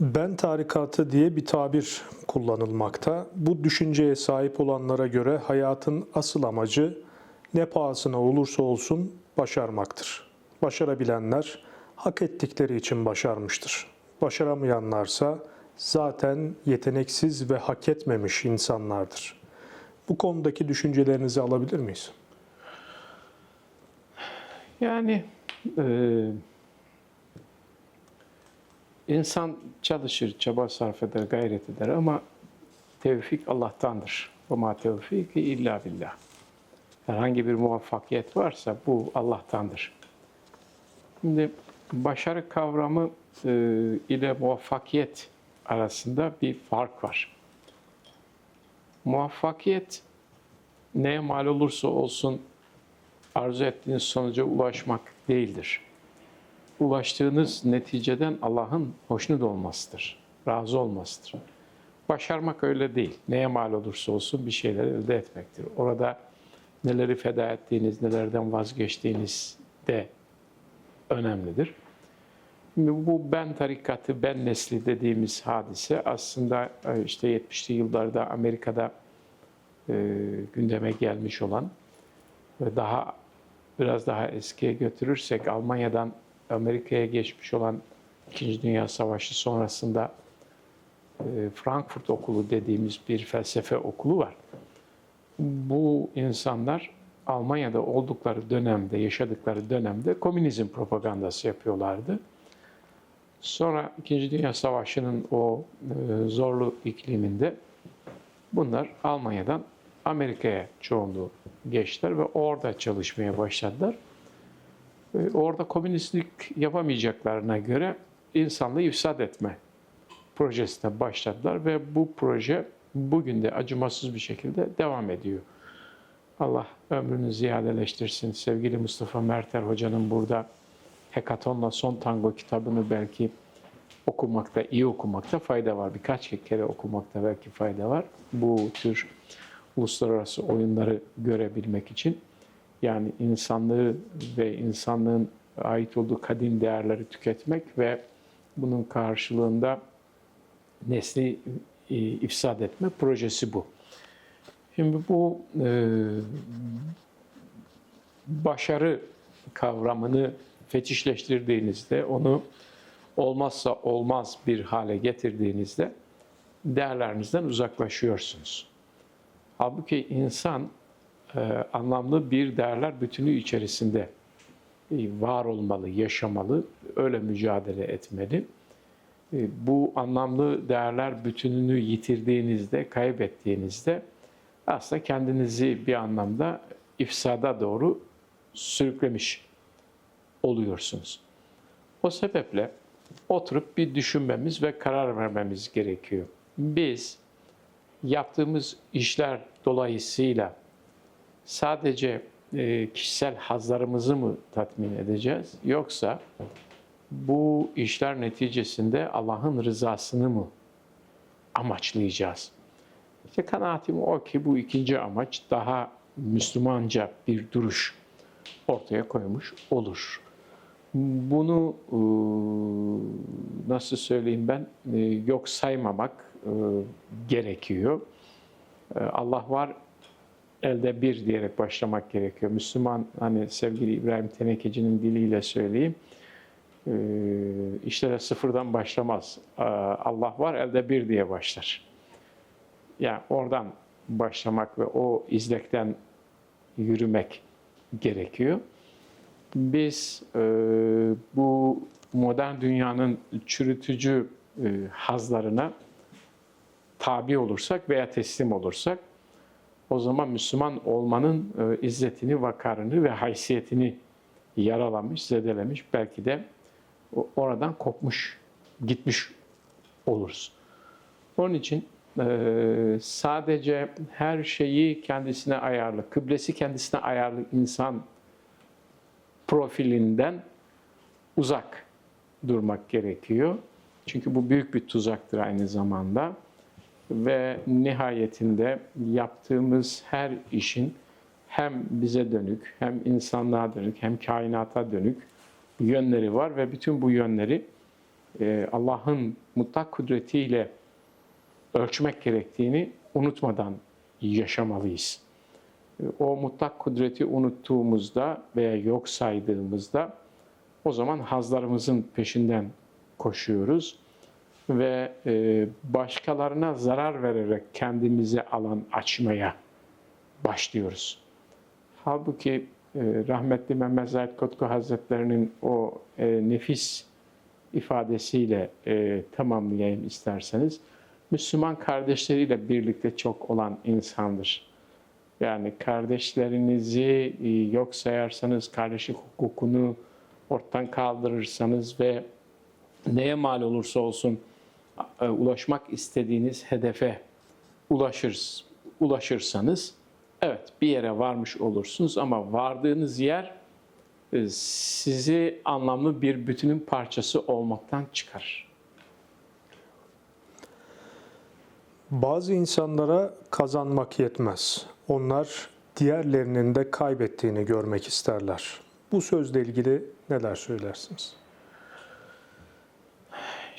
Ben tarikatı diye bir tabir kullanılmakta. Bu düşünceye sahip olanlara göre hayatın asıl amacı ne pahasına olursa olsun başarmaktır. Başarabilenler hak ettikleri için başarmıştır. Başaramayanlarsa zaten yeteneksiz ve hak etmemiş insanlardır. Bu konudaki düşüncelerinizi alabilir miyiz? Yani e, insan çalışır, çaba sarf eder, gayret eder ama tevfik Allah'tandır. Ve ma tevfiki illa billah. Herhangi bir muvaffakiyet varsa bu Allah'tandır. Şimdi başarı kavramı e, ile muvaffakiyet arasında bir fark var. Muvaffakiyet neye mal olursa olsun arzu ettiğiniz sonuca ulaşmak değildir. Ulaştığınız neticeden Allah'ın hoşnut olmasıdır, razı olmasıdır. Başarmak öyle değil. Neye mal olursa olsun bir şeyler elde etmektir. Orada neleri feda ettiğiniz, nelerden vazgeçtiğiniz de önemlidir. Bu ben tarikatı, ben nesli dediğimiz hadise aslında e, işte 70'li yıllarda Amerika'da e, gündeme gelmiş olan ve daha biraz daha eskiye götürürsek Almanya'dan Amerika'ya geçmiş olan İkinci Dünya Savaşı sonrasında e, Frankfurt Okulu dediğimiz bir felsefe okulu var. Bu insanlar Almanya'da oldukları dönemde, yaşadıkları dönemde komünizm propagandası yapıyorlardı. Sonra İkinci Dünya Savaşı'nın o e, zorlu ikliminde bunlar Almanya'dan Amerika'ya çoğunluğu geçtiler ve orada çalışmaya başladılar. E, Orada komünistlik yapamayacaklarına göre insanlığı ifsad etme projesine başladılar ve bu proje bugün de acımasız bir şekilde devam ediyor. Allah ömrünü ziyadeleştirsin. Sevgili Mustafa Merter Hoca'nın burada Hekaton'la Son Tango kitabını belki okumakta, iyi okumakta fayda var. Birkaç kere okumakta belki fayda var. Bu tür uluslararası oyunları görebilmek için. Yani insanlığı ve insanlığın ait olduğu kadim değerleri tüketmek ve bunun karşılığında nesli e, ifsad etme projesi bu. Şimdi bu e, başarı kavramını fetişleştirdiğinizde, onu olmazsa olmaz bir hale getirdiğinizde değerlerinizden uzaklaşıyorsunuz. Halbuki insan anlamlı bir değerler bütünü içerisinde e, var olmalı, yaşamalı, öyle mücadele etmeli. E, bu anlamlı değerler bütününü yitirdiğinizde, kaybettiğinizde aslında kendinizi bir anlamda ifsada doğru sürüklemiş oluyorsunuz. O sebeple oturup bir düşünmemiz ve karar vermemiz gerekiyor. Biz yaptığımız işler dolayısıyla sadece e, kişisel hazlarımızı mı tatmin edeceğiz yoksa bu işler neticesinde Allah'ın rızasını mı amaçlayacağız? İşte kanaatim o ki bu ikinci amaç daha Müslümanca bir duruş ortaya koymuş olur. Bunu e, nasıl söyleyeyim ben e, yok saymamak gerekiyor. Allah var elde bir diyerek başlamak gerekiyor. Müslüman hani sevgili İbrahim Tenekeci'nin diliyle söyleyeyim. işlere sıfırdan başlamaz. Allah var elde bir diye başlar. Yani oradan başlamak ve o izlekten yürümek gerekiyor. Biz e, bu modern dünyanın çürütücü e, hazlarına tabi olursak veya teslim olursak o zaman Müslüman olmanın e, izzetini, vakarını ve haysiyetini yaralamış, zedelemiş, belki de oradan kopmuş, gitmiş oluruz. Onun için e, sadece her şeyi kendisine ayarlı, kıblesi kendisine ayarlı insan profilinden uzak durmak gerekiyor. Çünkü bu büyük bir tuzaktır aynı zamanda. Ve nihayetinde yaptığımız her işin hem bize dönük, hem insanlığa dönük, hem kainata dönük yönleri var ve bütün bu yönleri e, Allah'ın mutlak kudretiyle ölçmek gerektiğini unutmadan yaşamalıyız. E, O mutlak kudreti unuttuğumuzda veya yok saydığımızda o zaman hazlarımızın peşinden koşuyoruz ve e, başkalarına zarar vererek kendimize alan açmaya başlıyoruz. Halbuki e, rahmetli Mehmet Zahid Kotku Hazretlerinin o e, nefis ifadesiyle e, tamamlayayım isterseniz. Müslüman kardeşleriyle birlikte çok olan insandır. Yani kardeşlerinizi e, yok sayarsanız, kardeşlik hukukunu ortadan kaldırırsanız ve neye mal olursa olsun ulaşmak istediğiniz hedefe ulaşır, ulaşırsanız evet bir yere varmış olursunuz ama vardığınız yer e, sizi anlamlı bir bütünün parçası olmaktan çıkarır. Bazı insanlara kazanmak yetmez. Onlar diğerlerinin de kaybettiğini görmek isterler. Bu sözle ilgili neler söylersiniz?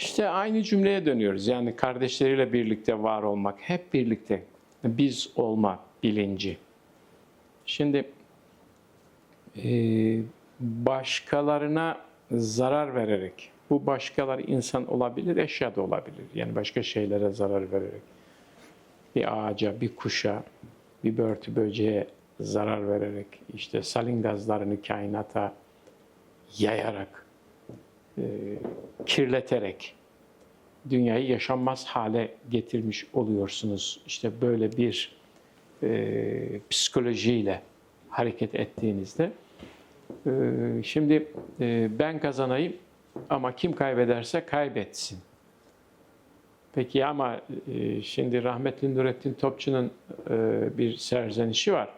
İşte aynı cümleye dönüyoruz. Yani kardeşleriyle birlikte var olmak, hep birlikte biz olma bilinci. Şimdi e, başkalarına zarar vererek, bu başkalar insan olabilir, eşya da olabilir. Yani başka şeylere zarar vererek, bir ağaca, bir kuşa, bir börtü böceğe zarar vererek, işte salin gazlarını kainata yayarak, e, kirleterek dünyayı yaşanmaz hale getirmiş oluyorsunuz. İşte böyle bir e, psikolojiyle hareket ettiğinizde. E, şimdi e, ben kazanayım ama kim kaybederse kaybetsin. Peki ama e, şimdi rahmetli Nurettin Topçu'nun e, bir serzenişi var.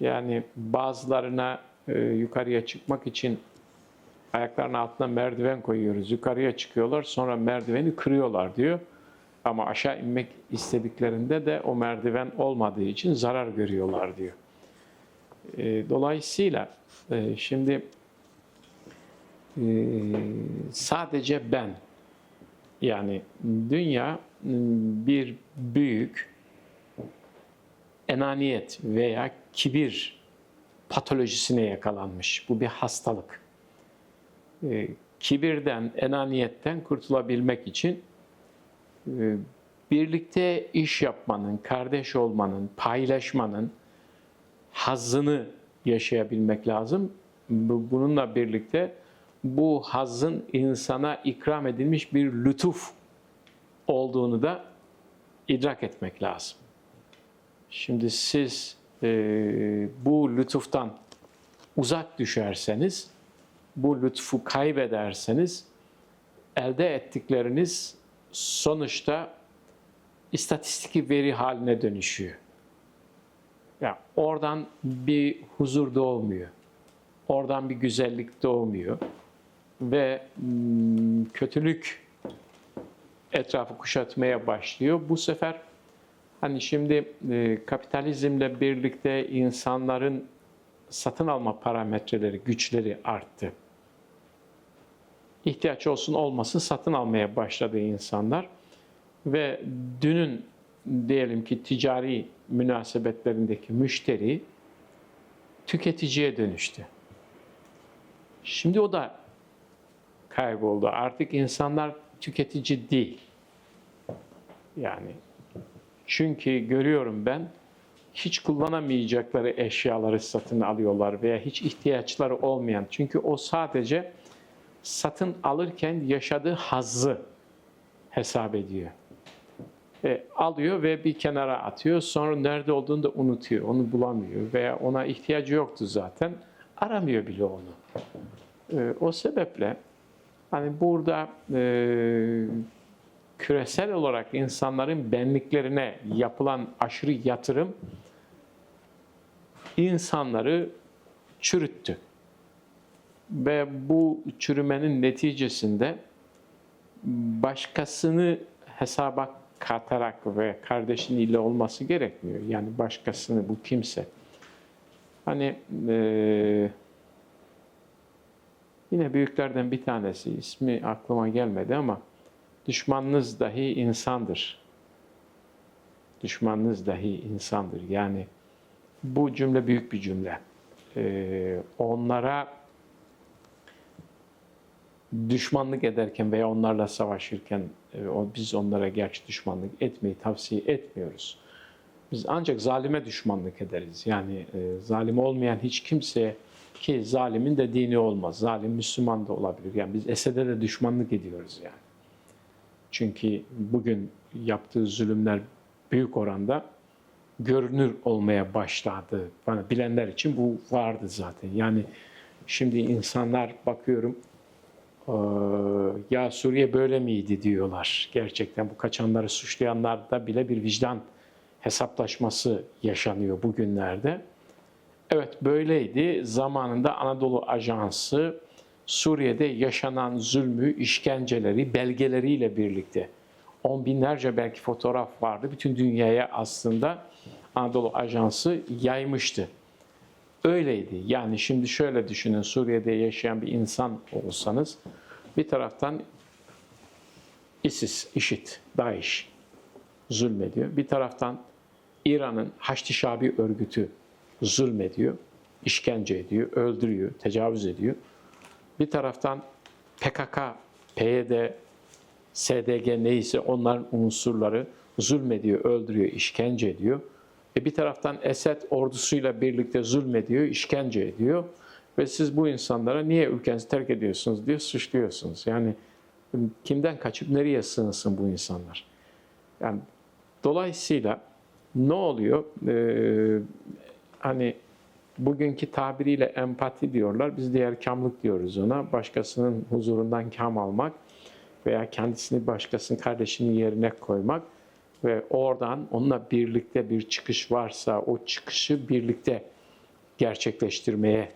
Yani bazılarına e, yukarıya çıkmak için ayaklarının altına merdiven koyuyoruz. Yukarıya çıkıyorlar sonra merdiveni kırıyorlar diyor. Ama aşağı inmek istediklerinde de o merdiven olmadığı için zarar görüyorlar diyor. E, dolayısıyla e, şimdi e, sadece ben yani dünya bir büyük enaniyet veya kibir patolojisine yakalanmış. Bu bir hastalık. E, kibirden, enaniyetten kurtulabilmek için e, birlikte iş yapmanın, kardeş olmanın, paylaşmanın hazzını yaşayabilmek lazım. Bu- Bununla birlikte bu hazzın insana ikram edilmiş bir lütuf olduğunu da idrak etmek lazım. Şimdi siz e, bu lütuftan uzak düşerseniz, bu lütfu kaybederseniz elde ettikleriniz sonuçta istatistik veri haline dönüşüyor. Ya oradan bir huzur doğmuyor. Oradan bir güzellik doğmuyor. Ve mm, kötülük etrafı kuşatmaya başlıyor. Bu sefer hani şimdi e, kapitalizmle birlikte insanların satın alma parametreleri, güçleri arttı. İhtiyaç olsun olmasın satın almaya başladı insanlar. Ve dünün diyelim ki ticari münasebetlerindeki müşteri tüketiciye dönüştü. Şimdi o da kayboldu. Artık insanlar tüketici değil. Yani çünkü görüyorum ben hiç kullanamayacakları eşyaları satın alıyorlar veya hiç ihtiyaçları olmayan. Çünkü o sadece satın alırken yaşadığı hazzı hesap ediyor. E, alıyor ve bir kenara atıyor. Sonra nerede olduğunu da unutuyor. Onu bulamıyor veya ona ihtiyacı yoktu zaten. Aramıyor bile onu. E, o sebeple hani burada e, küresel olarak insanların benliklerine yapılan aşırı yatırım insanları çürüttü. Ve bu çürümenin neticesinde başkasını hesaba katarak ve kardeşin ile olması gerekmiyor. Yani başkasını bu kimse. Hani e, Yine büyüklerden bir tanesi, ismi aklıma gelmedi ama düşmanınız dahi insandır. Düşmanınız dahi insandır. Yani bu cümle büyük bir cümle. Ee, onlara düşmanlık ederken veya onlarla savaşırken e, biz onlara gerçi düşmanlık etmeyi tavsiye etmiyoruz. Biz ancak zalime düşmanlık ederiz. Yani e, zalim olmayan hiç kimseye ki zalimin de dini olmaz. Zalim Müslüman da olabilir. Yani biz Esed'e de düşmanlık ediyoruz yani. Çünkü bugün yaptığı zulümler büyük oranda görünür olmaya başladı. Bana bilenler için bu vardı zaten. Yani şimdi insanlar bakıyorum ya Suriye böyle miydi diyorlar. Gerçekten bu kaçanları suçlayanlarda bile bir vicdan hesaplaşması yaşanıyor bugünlerde. Evet böyleydi. Zamanında Anadolu Ajansı Suriye'de yaşanan zulmü, işkenceleri belgeleriyle birlikte on binlerce belki fotoğraf vardı. Bütün dünyaya aslında Anadolu Ajansı yaymıştı. Öyleydi. Yani şimdi şöyle düşünün Suriye'de yaşayan bir insan olsanız bir taraftan ISIS, IŞİD, DAEŞ zulmediyor. Bir taraftan İran'ın Haçlı Şabi örgütü zulmediyor, işkence ediyor, öldürüyor, tecavüz ediyor. Bir taraftan PKK, PYD, SDG neyse onların unsurları zulmediyor, öldürüyor, işkence ediyor. E bir taraftan Esed ordusuyla birlikte zulmediyor, işkence ediyor. Ve siz bu insanlara niye ülkenizi terk ediyorsunuz diye suçluyorsunuz. Yani kimden kaçıp nereye sığınsın bu insanlar? Yani dolayısıyla ne oluyor? Ee, hani bugünkü tabiriyle empati diyorlar. Biz diğer kamlık diyoruz ona. Başkasının huzurundan kam almak veya kendisini başkasının kardeşinin yerine koymak ve oradan onunla birlikte bir çıkış varsa o çıkışı birlikte gerçekleştirmeye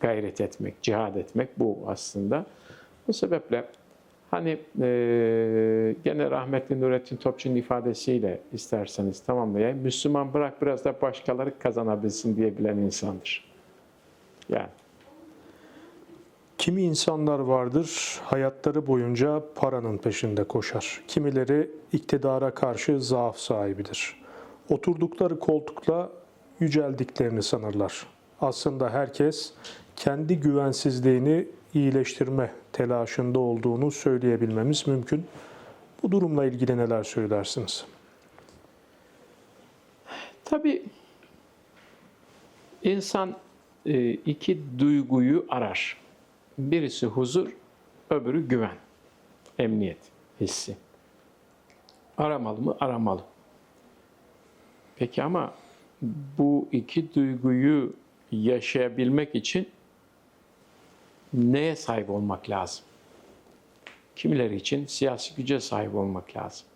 gayret etmek, cihad etmek bu aslında. Bu sebeple hani eee gene rahmetli Nurettin Topçu'nun ifadesiyle isterseniz tamamlayayım. Müslüman bırak biraz da başkaları kazanabilsin diyebilen insandır. Yani Kimi insanlar vardır hayatları boyunca paranın peşinde koşar. Kimileri iktidara karşı zaaf sahibidir. Oturdukları koltukla yüceldiklerini sanırlar. Aslında herkes kendi güvensizliğini iyileştirme telaşında olduğunu söyleyebilmemiz mümkün. Bu durumla ilgili neler söylersiniz? Tabii insan e, iki duyguyu arar. Birisi huzur, öbürü güven, emniyet hissi. Aramalı mı? Aramalı. Peki ama bu iki duyguyu yaşayabilmek için neye sahip olmak lazım? Kimileri için siyasi güce sahip olmak lazım.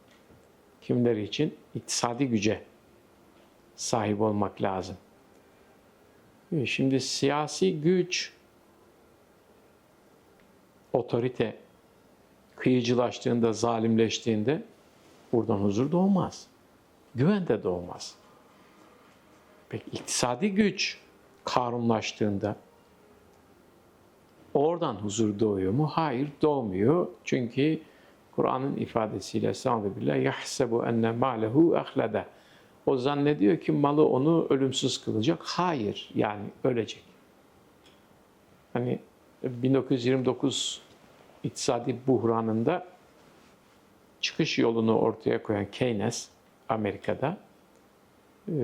Kimileri için iktisadi güce sahip olmak lazım. Şimdi siyasi güç, otorite kıyıcılaştığında, zalimleştiğinde buradan huzur doğmaz. Güven de doğmaz. Peki iktisadi güç karunlaştığında oradan huzur doğuyor mu? Hayır doğmuyor. Çünkü Kur'an'ın ifadesiyle Estağfirullah yahsebu enne malehu ahlada. O zannediyor ki malı onu ölümsüz kılacak. Hayır yani ölecek. Hani 1929 iktisadi buhranında çıkış yolunu ortaya koyan Keynes Amerika'da e,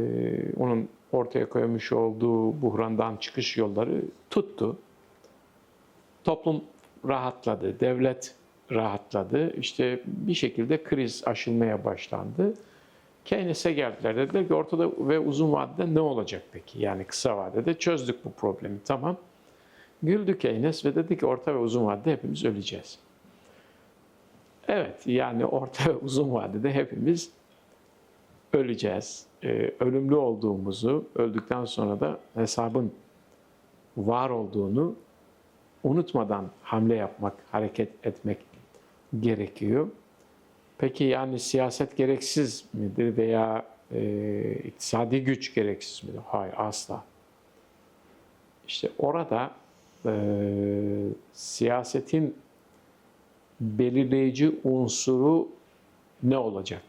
onun ortaya koymuş olduğu buhrandan çıkış yolları tuttu. Toplum rahatladı, devlet rahatladı. İşte bir şekilde kriz aşılmaya başlandı. Keynes'e geldiler. Dediler ki ortada ve uzun vadede ne olacak peki? Yani kısa vadede çözdük bu problemi tamam. Güldü Keynes ve dedi ki orta ve uzun vadede hepimiz öleceğiz. Evet yani orta ve uzun vadede hepimiz öleceğiz. Ee, ölümlü olduğumuzu, öldükten sonra da hesabın var olduğunu unutmadan hamle yapmak, hareket etmek gerekiyor. Peki yani siyaset gereksiz midir veya e, iktisadi güç gereksiz midir? Hayır asla. İşte orada Ee, siyasetin belirleyici unsuru ne olacak?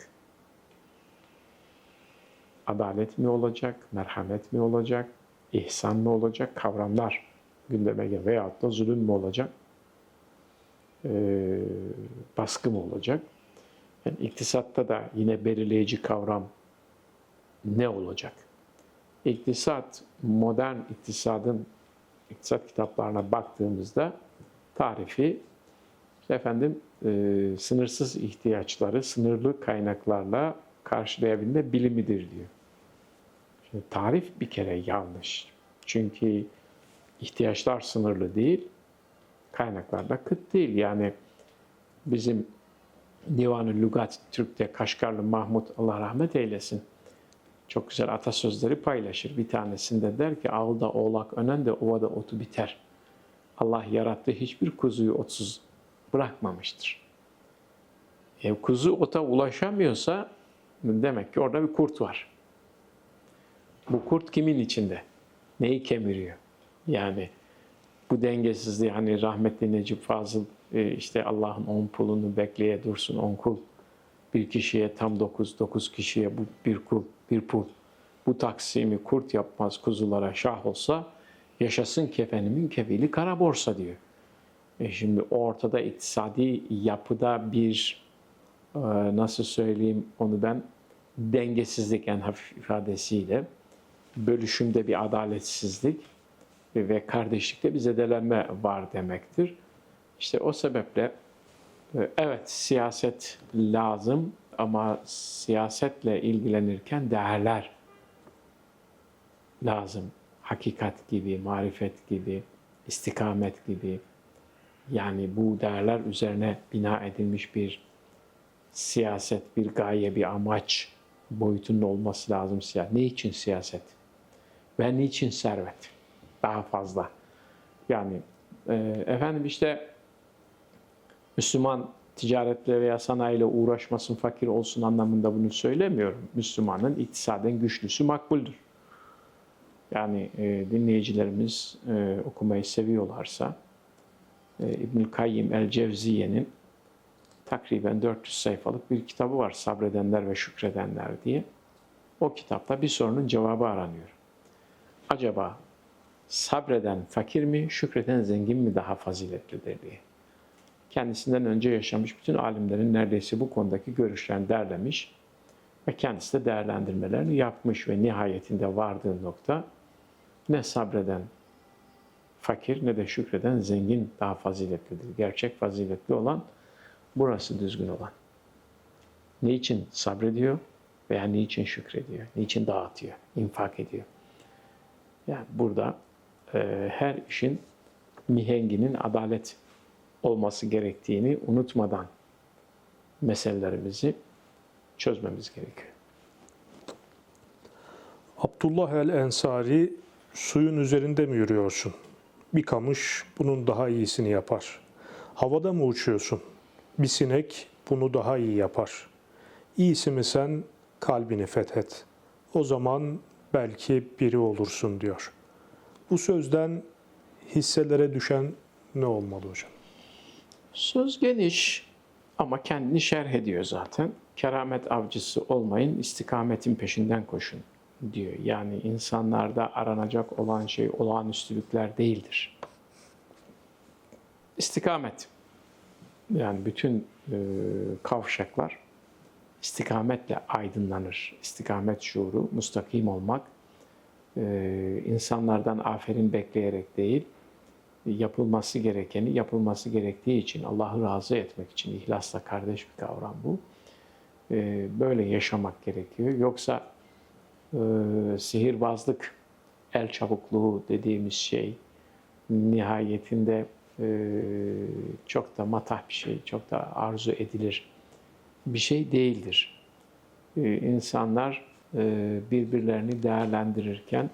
Adalet mi olacak, merhamet mi olacak, ihsan mı olacak, kavramlar gündeme gel veyahut da zulüm mü olacak, Ee, baskı mı olacak? Yani iktisatta da yine belirleyici kavram ne olacak? İktisat, modern iktisadın iktisat kitaplarına baktığımızda tarifi işte efendim e, sınırsız ihtiyaçları sınırlı kaynaklarla karşılayabilme bilimidir diyor. Şimdi tarif bir kere yanlış. Çünkü ihtiyaçlar sınırlı değil, kaynaklar da kıt değil. Yani bizim Divan-ı Lugat Türk'te Kaşgarlı Mahmut Allah rahmet eylesin çok güzel atasözleri paylaşır. Bir tanesinde der ki ağılda oğlak önen de ovada otu biter. Allah yarattığı hiçbir kuzuyu otsuz bırakmamıştır. E, kuzu ota ulaşamıyorsa demek ki orada bir kurt var. Bu kurt kimin içinde? Neyi kemiriyor? Yani bu dengesizliği hani rahmetli Necip Fazıl e, işte Allah'ın on pulunu bekleye dursun on kul. Bir kişiye tam dokuz, dokuz kişiye bu bir kul, bir pul. Bu taksimi kurt yapmaz kuzulara şah olsa yaşasın kefenimin kefili kara borsa diyor. E şimdi ortada iktisadi yapıda bir e, nasıl söyleyeyim onu ben dengesizlik en hafif ifadesiyle bölüşümde bir adaletsizlik ve kardeşlikte bir zedelenme var demektir. İşte o sebeple e, evet siyaset lazım ama siyasetle ilgilenirken değerler lazım. Hakikat gibi, marifet gibi, istikamet gibi. Yani bu değerler üzerine bina edilmiş bir siyaset, bir gaye, bir amaç boyutunun olması lazım siyaset. Ne için siyaset? Ve niçin servet? Daha fazla. Yani efendim işte Müslüman ticaretle veya sanayiyle uğraşmasın, fakir olsun anlamında bunu söylemiyorum. Müslümanın iktisaden güçlüsü makbuldür. Yani e, dinleyicilerimiz e, okumayı seviyorlarsa e, İbnül Kayyim el-Cevziye'nin takriben 400 sayfalık bir kitabı var Sabredenler ve Şükredenler diye. O kitapta bir sorunun cevabı aranıyor. Acaba sabreden fakir mi, şükreden zengin mi daha faziletlidir diye. Kendisinden önce yaşamış bütün alimlerin neredeyse bu konudaki görüşlerini derlemiş ve kendisi de değerlendirmelerini yapmış ve nihayetinde vardığı nokta ne sabreden fakir ne de şükreden zengin daha faziletlidir. Gerçek faziletli olan burası düzgün olan. Niçin sabrediyor veya niçin şükrediyor, niçin dağıtıyor, infak ediyor. Yani burada e, her işin mihenginin adalet olması gerektiğini unutmadan meselelerimizi çözmemiz gerekiyor. Abdullah el-Ensari suyun üzerinde mi yürüyorsun? Bir kamış bunun daha iyisini yapar. Havada mı uçuyorsun? Bir sinek bunu daha iyi yapar. İyisi mi sen kalbini fethet. O zaman belki biri olursun diyor. Bu sözden hisselere düşen ne olmalı hocam? Söz geniş ama kendini şerh ediyor zaten. Keramet avcısı olmayın, istikametin peşinden koşun diyor. Yani insanlarda aranacak olan şey olağanüstülükler değildir. İstikamet. Yani bütün e, kavşaklar istikametle aydınlanır. İstikamet şuuru, mustakim olmak, e, insanlardan aferin bekleyerek değil, yapılması gerekeni yapılması gerektiği için, Allah'ı razı etmek için, ihlasla kardeş bir kavram bu. E, böyle yaşamak gerekiyor. Yoksa e, sihirbazlık, el çabukluğu dediğimiz şey nihayetinde e, çok da matah bir şey, çok da arzu edilir bir şey değildir. E, insanlar e, birbirlerini değerlendirirken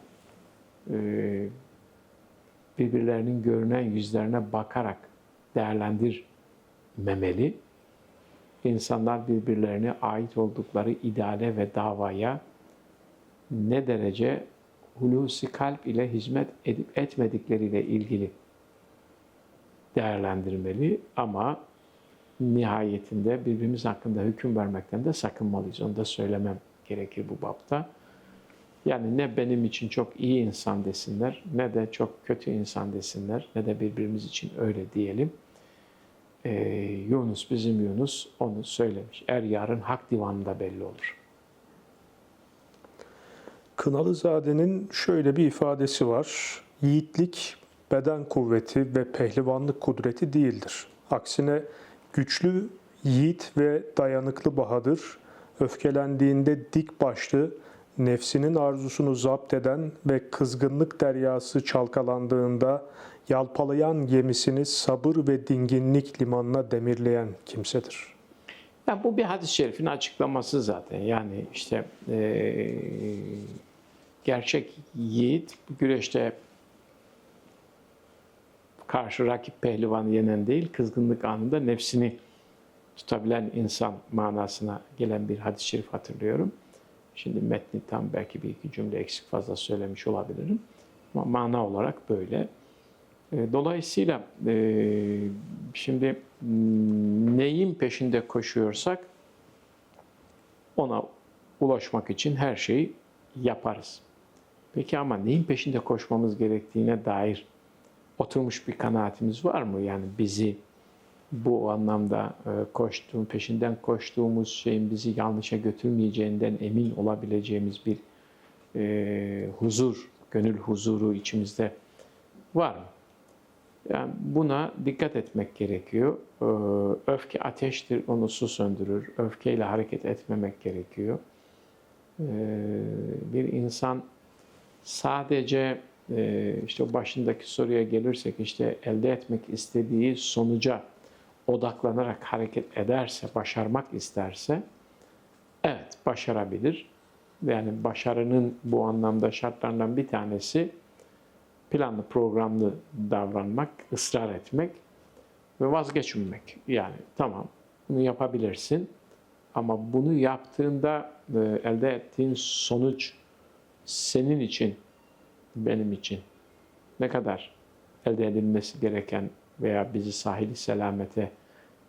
e, birbirlerinin görünen yüzlerine bakarak değerlendirmemeli. İnsanlar birbirlerine ait oldukları ideale ve davaya ne derece hulusi kalp ile hizmet edip etmedikleriyle ilgili değerlendirmeli ama nihayetinde birbirimiz hakkında hüküm vermekten de sakınmalıyız. Onu da söylemem gerekir bu bapta. Yani ne benim için çok iyi insan desinler, ne de çok kötü insan desinler, ne de birbirimiz için öyle diyelim. Ee, Yunus bizim Yunus onu söylemiş. Er yarın hak divanında belli olur. Kınalızade'nin şöyle bir ifadesi var. Yiğitlik beden kuvveti ve pehlivanlık kudreti değildir. Aksine güçlü, yiğit ve dayanıklı Bahadır, öfkelendiğinde dik başlı, nefsinin arzusunu zapt eden ve kızgınlık deryası çalkalandığında yalpalayan gemisini sabır ve dinginlik limanına demirleyen kimsedir. Ya bu bir hadis-i şerifin açıklaması zaten. Yani işte eee, gerçek yiğit güreşte karşı rakip pehlivanı yenen değil, kızgınlık anında nefsini tutabilen insan manasına gelen bir hadis-i şerif hatırlıyorum. Şimdi metni tam belki bir iki cümle eksik fazla söylemiş olabilirim. Ama mana olarak böyle. E, Dolayısıyla e, şimdi m, neyin peşinde koşuyorsak ona ulaşmak için her şeyi yaparız. Peki ama neyin peşinde koşmamız gerektiğine dair oturmuş bir kanaatimiz var mı? Yani bizi bu anlamda e, koştuğum, peşinden koştuğumuz şeyin bizi yanlışa götürmeyeceğinden emin olabileceğimiz bir e, huzur, gönül huzuru içimizde var mı? Yani buna dikkat etmek gerekiyor. Ee, Öfke ateştir, onu su söndürür. Öfkeyle hareket etmemek gerekiyor. Ee, Bir insan sadece e, işte başındaki soruya gelirsek işte elde etmek istediği sonuca odaklanarak hareket ederse, başarmak isterse evet başarabilir. Yani başarının bu anlamda şartlarından bir tanesi planlı programlı davranmak, ısrar etmek ve vazgeçmemek. Yani tamam bunu yapabilirsin ama bunu yaptığında e, elde ettiğin sonuç senin için, benim için ne kadar elde edilmesi gereken veya bizi sahili selamete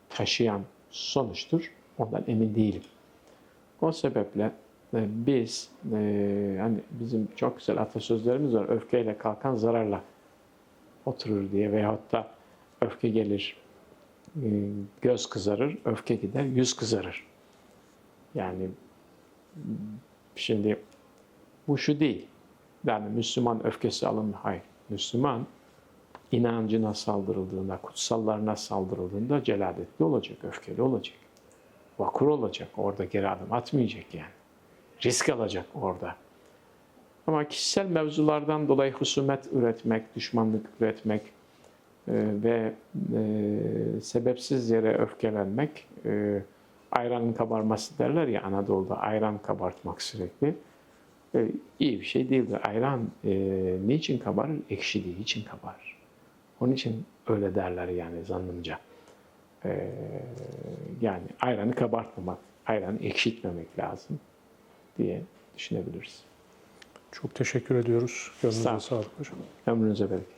taşıyan sonuçtur ondan emin değilim. O sebeple e, biz e, hani bizim çok güzel atasözlerimiz var. Öfkeyle kalkan zararla oturur diye veyahut da öfke gelir e, göz kızarır, öfke gider yüz kızarır. Yani şimdi bu şu değil. Yani Müslüman öfkesi alın hayır. Müslüman inancına saldırıldığında, kutsallarına saldırıldığında celadetli olacak, öfkeli olacak. Vakur olacak, orada geri adım atmayacak yani risk alacak orada. Ama kişisel mevzulardan dolayı husumet üretmek, düşmanlık üretmek e, ve e, sebepsiz yere öfkelenmek, e, ayranın kabarması derler ya Anadolu'da ayran kabartmak sürekli. E, iyi bir şey değildir. Ayran e, niçin kabarır? Ekşidiği için kabarır. Onun için öyle derler yani zannımca. E, yani ayranı kabartmamak, ayranı ekşitmemek lazım diye düşünebiliriz. Çok teşekkür ediyoruz. Sağ Gönlünüze ol. sağlık hocam. Ömrünüze bereket.